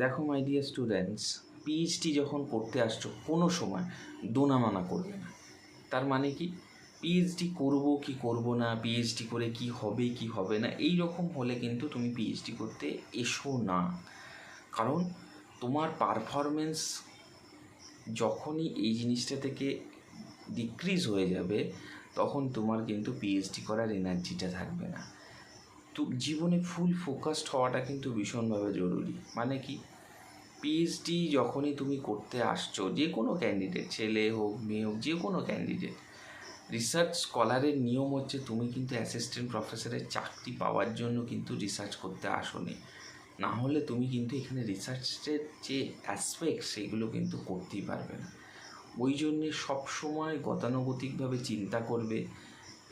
দেখো my dear students PhD যখন করতে আসছো, কোনো সময় দোনামানা করবে না। তার মানে কি? পিএইচডি করব কি করব না পিএইচডি করে কি হবে কি হবে না, এই রকম হলে কিন্তু তুমি পিএইচডি করতে এসো না। কারণ তোমার পারফরমেন্স যখনই এই জিনিসটা থেকে ডিক্রিজ হয়ে যাবে, তখন তোমার কিন্তু পিএইচডি করার এনার্জিটা থাকবে না। তো জীবনে ফুল ফোকাসড হওয়াটা কিন্তু ভীষণভাবে জরুরি। মানে কি? পিএইচডি যখনই তুমি করতে আসছো, যে কোনো ক্যান্ডিডেট ছেলে হোক, মেয়ে হোক, যে কোনো ক্যান্ডিডেট রিসার্চ স্কলারের নিয়ম হচ্ছে তুমি কিন্তু অ্যাসিস্ট্যান্ট প্রফেসরের চাকরি পাওয়ার জন্য কিন্তু রিসার্চ করতে আসোনি। না হলে তুমি কিন্তু এখানে রিসার্চের যে অ্যাসপেক্ট সেগুলো কিন্তু করতেই পারবে না। ওই জন্যে সবসময় গতানুগতিকভাবে চিন্তা করবে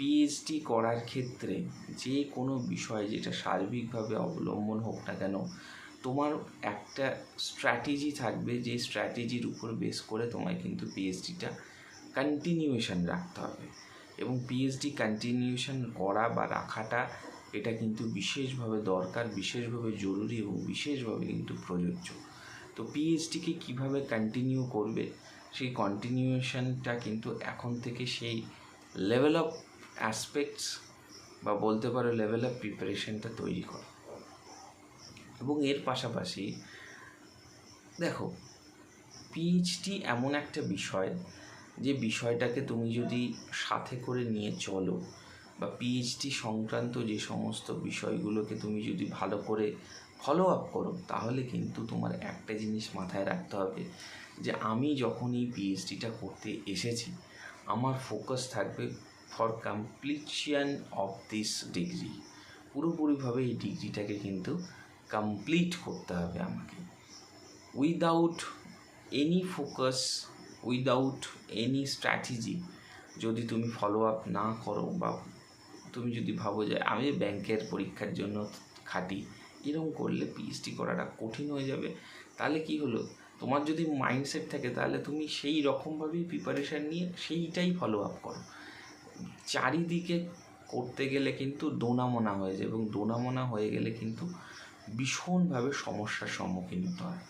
পিএইচডি করার ক্ষেত্রে যে কোনো বিষয় যেটা সার্বিকভাবে অবলম্বন হোক না কেন, তোমার একটা স্ট্র্যাটেজি থাকবে যে স্ট্র্যাটেজির উপর বেস করে তোমায় কিন্তু পিএইচডিটা কন্টিনিউয়েশন রাখতে হবে। এবং পিএইচডি কন্টিনিউয়েশন করা বা রাখাটা এটা কিন্তু বিশেষভাবে দরকার, বিশেষভাবে জরুরি এবং বিশেষভাবে কিন্তু প্রযোজ্য। তো পিএইচডিকে কীভাবে কন্টিনিউ করবে? সেই কন্টিনিউয়েশনটা কিন্তু এখন থেকে সেই লেভেল অফ অ্যাসপেক্টস বা বলতে পারো লেভেল অফ প্রিপারেশনটা তৈরি করো। এবং এর পাশাপাশি দেখো পিএইচডি এমন একটা বিষয় যে বিষয়টাকে তুমি যদি সাথে করে নিয়ে চলো বা পিএইচডি সংক্রান্ত যে সমস্ত বিষয়গুলোকে তুমি যদি ভালো করে ফলো আপ করো, তাহলে কিন্তু তোমার একটা জিনিস মাথায় রাখতে হবে যে আমি যখন এই পিএইচডিটা করতে এসেছি, আমার ফোকাস থাকবে for completion of this degree পুরোপুরিভাবে এই ডিগ্রিটাকে কিন্তু কমপ্লিট করতে হবে আমাকে। Without any focus without any strategy যদি তুমি ফলো আপ না করো বা তুমি যদি ভাবো যে আমি ব্যাংকের পরীক্ষার জন্য খাটি, এরকম করলে পিএইচডি করাটা কঠিন হয়ে যাবে। তাহলে কি হলো? তোমার যদি মাইন্ডসেট থাকে, তাহলে তুমি সেই রকমভাবেই প্রিপারেশান নিয়ে সেইটাই ফলো আপ করো। চারিদিকে করতে গেলে কিন্তু দোনামোনা হয়ে যায় এবং দোনামোনা হয়ে গেলে কিন্তু ভীষণভাবে সমস্যার সম্মুখীন হতে হয়।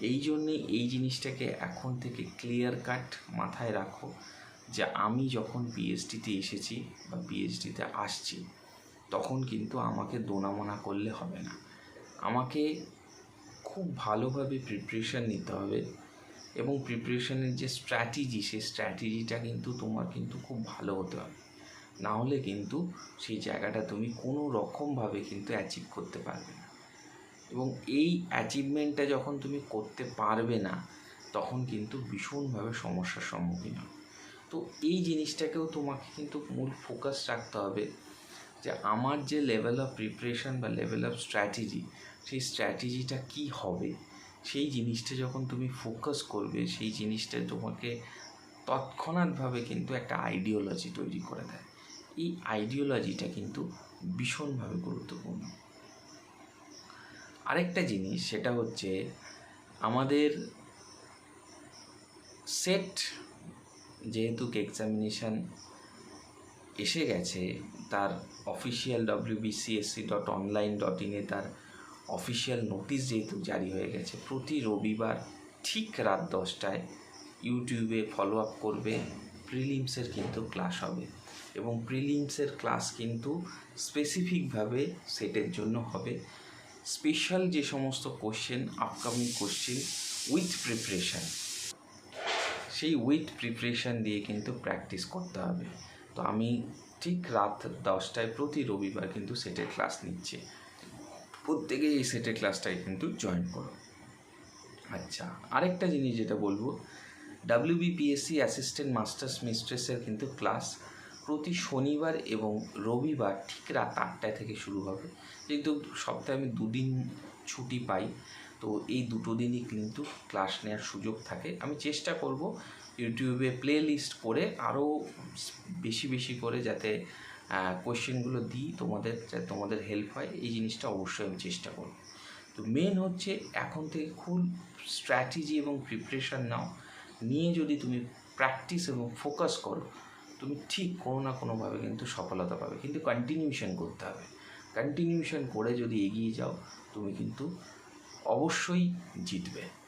এই জন্যে এই জিনিসটাকে এখন থেকে ক্লিয়ার কাট মাথায় রাখো যে আমি যখন পিএইচডিতে এসেছি বা পিএইচডিতে আসছি, তখন কিন্তু আমাকে দোনামোনা করলে হবে না। আমাকে খুব ভালোভাবে প্রিপারেশান নিতে হবে। এবং প্রিপারেশানের যে স্ট্র্যাটেজি সেই স্ট্র্যাটেজিটা কিন্তু তোমার কিন্তু খুব ভালো হতে হবে। না হলে কিন্তু সেই জায়গাটা তুমি কোনো রকমভাবে কিন্তু অ্যাচিভ করতে পারবে না। এবং এই অ্যাচিভমেন্টটা যখন তুমি করতে পারবে না, তখন কিন্তু ভীষণভাবে সমস্যার সম্মুখীন হবে। তো এই জিনিসটাকেও তোমাকে কিন্তু মূল ফোকাস রাখতে হবে যে আমার যে লেভেল অফ প্রিপারেশান বা লেভেল অফ স্ট্র্যাটেজি সেই স্ট্র্যাটেজিটা কী হবে? সেই জিনিসটা যখন তুমি ফোকাস করবে, সেই জিনিসটা তোমাকে তৎক্ষণাৎভাবে কিন্তু একটা আইডিওলজি তৈরি করে দেয়। এই আইডিওলজিটা কিন্তু ভীষণভাবে গুরুত্বপূর্ণ। আরেকটা জিনিস সেটা হচ্ছে আমাদের সেট যেহেতু এক্সামিনেশান এসে গেছে, তার official WBCSC dot online dot ইনে তার অফিসিয়াল নোটিশ যেহেতু জারি হয়ে গেছে, প্রতি রবিবার ঠিক রাত দশটায় ইউটিউবে ফলো আপ করবে প্রিলিমসের কিন্তু ক্লাস হবে এবং প্রিলিমসের ক্লাস কিন্তু স্পেসিফিকভাবে সেটের জন্য হবে। স্পেশাল যে সমস্ত question upcoming question with preparation সেই উইথ প্রিপারেশান দিয়ে কিন্তু প্র্যাকটিস করতে হবে। তো আমি ঠিক রাত দশটায় প্রতি রবিবার কিন্তু সেটের ক্লাস নিচ্ছে। প্রত্যেকে এই সেটের ক্লাসটাই কিন্তু জয়েন করো। আচ্ছা আরেকটা জিনিস যেটা বলব ডাব্লিউবিপিএসসি অ্যাসিস্ট্যান্ট মাস্টার্স মিস্ট্রেসের কিন্তু ক্লাস প্রতি শনিবার এবং রবিবার ঠিক রাত আটটায় থেকে শুরু হবে। যেহেতু সপ্তাহে আমি দুদিন ছুটি পাই, তো এই দুটো দিনই কিন্তু ক্লাস নেওয়ার সুযোগ থাকে। আমি চেষ্টা করব ইউটিউবে প্লে লিস্ট করে আরও বেশি বেশি করে যাতে কোয়েশ্চেনগুলো দিই, তোমাদের তোমাদের হেল্প হয়, এই জিনিসটা অবশ্যই আমি চেষ্টা করব। তো মেন হচ্ছে, এখন থেকে খুব স্ট্র্যাটেজি এবং প্রিপারেশান নাও। নিয়ে যদি তুমি প্র্যাকটিস এবং ফোকাস করো, তুমি ঠিক কোনো না কোনোভাবে কিন্তু সফলতা পাবে। কিন্তু কন্টিনিউশন করতে হবে। কন্টিনিউশন করে যদি এগিয়ে যাও, তুমি কিন্তু অবশ্যই জিতবে।